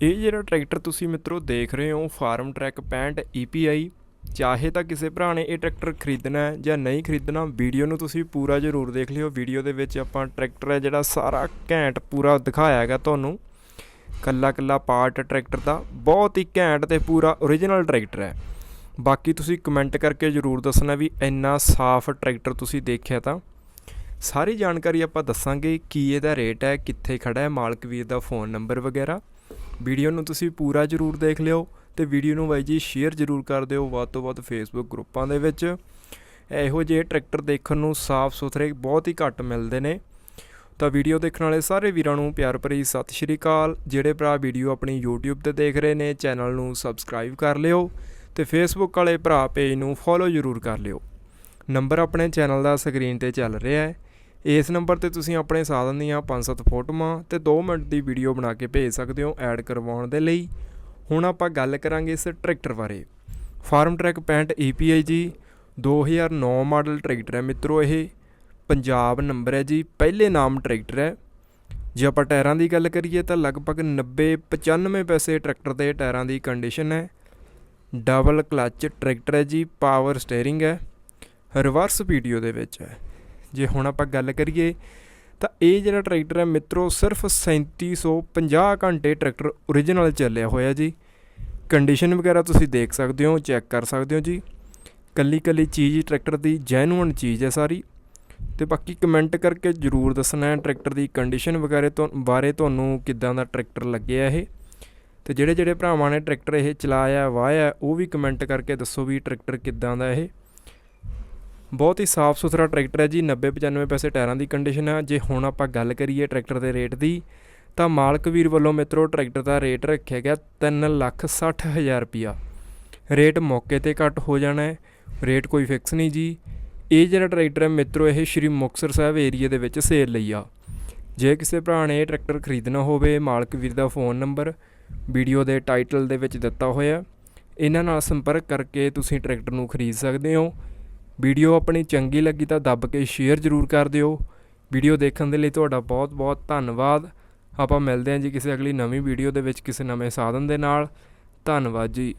ਇਹ ਜਿਹੜਾ ਟਰੈਕਟਰ ਤੁਸੀਂ ਮਿੱਤਰੋ ਦੇਖ ਰਹੇ ਹੋ, ਫਾਰਮ ਟਰੈਕ 65 EPI ਚਾਹੇ ਤਾਂ ਕਿਸੇ ਭਰਾ ਨੇ ਇਹ ਟਰੈਕਟਰ ਖਰੀਦਣਾ ਹੈ ਜਾਂ ਨਹੀਂ ਖਰੀਦਣਾ, ਵੀਡੀਓ ਨੂੰ ਤੁਸੀਂ ਪੂਰਾ ਜ਼ਰੂਰ ਦੇਖ ਲਿਓ। ਵੀਡੀਓ ਦੇ ਵਿੱਚ ਆਪਾਂ ਟਰੈਕਟਰ ਹੈ ਜਿਹੜਾ ਸਾਰਾ ਘੈਂਟ ਪੂਰਾ ਦਿਖਾਇਆ ਹੈਗਾ ਤੁਹਾਨੂੰ। ਕੱਲਾ ਕੱਲਾ ਪਾਰਟ ਟਰੈਕਟਰ ਦਾ, ਬਹੁਤ ਹੀ ਘੈਂਟ ਤੇ ਪੂਰਾ ਓਰੀਜਨਲ ਟਰੈਕਟਰ ਹੈ। ਬਾਕੀ ਤੁਸੀਂ ਕਮੈਂਟ ਕਰਕੇ ਜ਼ਰੂਰ ਦੱਸਣਾ ਵੀ ਇੰਨਾ ਸਾਫ਼ ਟਰੈਕਟਰ ਤੁਸੀਂ ਦੇਖਿਆ ਤਾਂ। ਸਾਰੀ ਜਾਣਕਾਰੀ ਆਪਾਂ ਦੱਸਾਂਗੇ ਕੀ ਇਹਦਾ ਰੇਟ ਹੈ, ਕਿੱਥੇ ਖੜਾ ਹੈ, ਮਾਲਕ ਵੀਰ ਦਾ ਫੋਨ ਨੰਬਰ ਵਗੈਰਾ। ਵੀਡੀਓ ਨੂੰ ਤੁਸੀਂ ਪੂਰਾ ਜ਼ਰੂਰ ਦੇਖ ਲਿਓ ਤੇ ਵੀਡੀਓ ਨੂੰ ਬਾਈ ਜੀ ਸ਼ੇਅਰ ਜ਼ਰੂਰ ਕਰ ਦਿਓ ਵੱਧ ਤੋਂ ਵੱਧ ਫੇਸਬੁੱਕ ਗਰੁੱਪਾਂ ਦੇ ਵਿੱਚ। ਇਹੋ ਜਿਹੇ ਟਰੈਕਟਰ ਦੇਖਣ ਨੂੰ ਸਾਫ਼ ਸੁਥਰੇ ਬਹੁਤ ਹੀ ਘੱਟ ਮਿਲਦੇ ਨੇ। ਤਾਂ ਵੀਡੀਓ ਦੇਖਣ ਵਾਲੇ ਸਾਰੇ ਵੀਰਾਂ ਨੂੰ ਪਿਆਰ ਭਰੀ ਸਤਿ ਸ਼੍ਰੀ ਅਕਾਲ। ਜਿਹੜੇ ਭਰਾ ਵੀਡੀਓ ਆਪਣੀ YouTube ਤੇ ਦੇਖ ਰਹੇ ਨੇ, ਚੈਨਲ ਨੂੰ ਸਬਸਕ੍ਰਾਈਬ ਕਰ ਲਿਓ ਤੇ ਫੇਸਬੁੱਕ ਵਾਲੇ ਭਰਾ ਪੇਜ ਨੂੰ ਫੋਲੋ ਜ਼ਰੂਰ ਕਰ ਲਿਓ। ਨੰਬਰ ਆਪਣੇ ਚੈਨਲ ਦਾ ਸਕਰੀਨ ਤੇ ਚੱਲ ਰਿਹਾ ਹੈ। ਇਸ ਨੰਬਰ ਤੇ ਤੁਸੀਂ ਆਪਣੇ ਸਾਧਨ ਦੀਆਂ 5-7 ਫੋਟੋਆਂ ਤੇ 2 ਮਿੰਟ ਦੀ ਵੀਡੀਓ ਬਣਾ ਕੇ ਭੇਜ ਸਕਦੇ ਹੋ ਐਡ ਕਰਵਾਉਣ ਦੇ ਲਈ। ਹੁਣ ਆਪਾਂ ਗੱਲ ਕਰਾਂਗੇ ਇਸ ਟਰੈਕਟਰ ਬਾਰੇ। ਫਾਰਮ ਟਰੈਕ 65 EPI ਜੀ 2009 ਮਾਡਲ ਟਰੈਕਟਰ ਹੈ ਮਿੱਤਰੋ ਇਹ। ਪੰਜਾਬ ਨੰਬਰ ਹੈ ਜੀ, ਪਹਿਲੇ ਨਾਮ ਟਰੈਕਟਰ ਹੈ। ਜੇ ਆਪਾਂ ਟਾਇਰਾਂ ਦੀ ਗੱਲ ਕਰੀਏ ਤਾਂ ਲਗਭਗ 90 95 ਪੈਸੇ ਟਰੈਕਟਰ ਦੇ ਟਾਇਰਾਂ ਦੀ ਕੰਡੀਸ਼ਨ ਹੈ। ਡਬਲ ਕਲੱਚ ਟਰੈਕਟਰ ਹੈ ਜੀ, ਪਾਵਰ ਸਟੀਅਰਿੰਗ ਹੈ। ਰਿਵਰਸ ਵੀਡੀਓ ਦੇ ਵਿੱਚ ਹੈ। ਜੇ ਹੁਣ ਆਪਾਂ ਗੱਲ ਕਰੀਏ, ਤਾਂ ਇਹ ਜਿਹੜਾ ਟਰੈਕਟਰ ਹੈ ਮਿੱਤਰੋ, ਸਿਰਫ 3750 ਘੰਟੇ ਟਰੈਕਟਰ ਓਰੀਜਨਲ ਚੱਲਿਆ ਹੋਇਆ ਜੀ। ਕੰਡੀਸ਼ਨ ਵਗੈਰਾ ਤੁਸੀਂ ਦੇਖ ਸਕਦੇ ਹੋ, ਚੈੱਕ ਕਰ ਸਕਦੇ ਹੋ ਜੀ। ਕੱਲੀ ਕੱਲੀ ਚੀਜ਼ ਟਰੈਕਟਰ ਦੀ ਜੈਨੂਅਨ ਚੀਜ਼ ਹੈ ਸਾਰੀ। ਤੇ ਬਾਕੀ ਕਮੈਂਟ ਕਰਕੇ ਜਰੂਰ ਦੱਸਣਾ ਹੈ ਟਰੈਕਟਰ ਦੀ ਕੰਡੀਸ਼ਨ ਵਗੈਰਾ ਤੋਂ, ਬਾਰੇ ਤੁਹਾਨੂੰ ਕਿੱਦਾਂ ਦਾ ਟਰੈਕਟਰ ਲੱਗਿਆ ਇਹ। ਤੇ ਜਿਹੜੇ ਜਿਹੜੇ ਭਰਾਵਾਂ ਨੇ ਟਰੈਕਟਰ ਇਹ ਚਲਾਇਆ, ਵਾਇਆ, ਉਹ ਵੀ ਕਮੈਂਟ ਕਰਕੇ ਦੱਸੋ ਵੀ ਟਰੈਕਟਰ ਕਿੱਦਾਂ ਦਾ ਇਹ। ਬਹੁਤ ਹੀ ਸਾਫ਼ ਸੁਥਰਾ ਟਰੈਕਟਰ ਹੈ ਜੀ 90 95 ਪੈਸੇ ਟਾਇਰਾਂ ਦੀ ਕੰਡੀਸ਼ਨ ਹੈ ਜੇ ਹੁਣ ਆਪਾਂ ਗੱਲ ਕਰੀਏ ਟਰੈਕਟਰ ਦੇ ਰੇਟ ਦੀ, ਤਾਂ ਮਾਲਕ ਵੀਰ ਵੱਲੋਂ ਮਿੱਤਰੋ ਟਰੈਕਟਰ ਦਾ ਰੇਟ ਰੱਖਿਆ ਗਿਆ 360000 ਰੁਪਿਆ ਰੇਟ ਮੌਕੇ ਤੇ ਘੱਟ ਹੋ ਜਾਣਾ ਹੈ ਰੇਟ ਕੋਈ ਫਿਕਸ ਨਹੀਂ ਜੀ। ਇਹ ਜਿਹੜਾ ਟਰੈਕਟਰ ਹੈ ਮਿੱਤਰੋ, ਇਹ ਸ਼੍ਰੀ ਮੁਕਤਸਰ ਸਾਹਿਬ ਏਰੀਆ ਦੇ ਵਿੱਚ ਸੇਲ ਲਈ ਆ। ਜੇ ਕਿਸੇ ਭਰਾ ਨੇ ਇਹ ਟਰੈਕਟਰ ਖਰੀਦਣਾ ਹੋਵੇ, ਮਾਲਕ ਵੀਰ ਦਾ ਫੋਨ ਨੰਬਰ ਵੀਡੀਓ ਦੇ ਟਾਈਟਲ ਦੇ ਵਿੱਚ ਦਿੱਤਾ ਹੋਇਆ ਇਹਨਾਂ ਨਾਲ ਸੰਪਰਕ ਕਰਕੇ ਤੁਸੀਂ ਟਰੈਕਟਰ ਨੂੰ ਖਰੀਦ ਸਕਦੇ ਹੋ। ਵੀਡੀਓ ਆਪਣੀ ਚੰਗੀ ਲੱਗੀ ਤਾਂ ਦੱਬ ਕੇ ਸ਼ੇਅਰ ਜ਼ਰੂਰ ਕਰ ਦਿਓ। ਵੀਡੀਓ ਦੇਖਣ ਦੇ ਲਈ ਤੁਹਾਡਾ ਬਹੁਤ ਬਹੁਤ ਧੰਨਵਾਦ। ਆਪਾਂ ਮਿਲਦੇ ਹਾਂ ਜੀ ਕਿਸੇ ਅਗਲੀ ਨਵੀਂ ਵੀਡੀਓ ਦੇ ਵਿੱਚ ਕਿਸੇ ਨਵੇਂ ਸਾਧਨ ਦੇ ਨਾਲ। ਧੰਨਵਾਦ ਜੀ।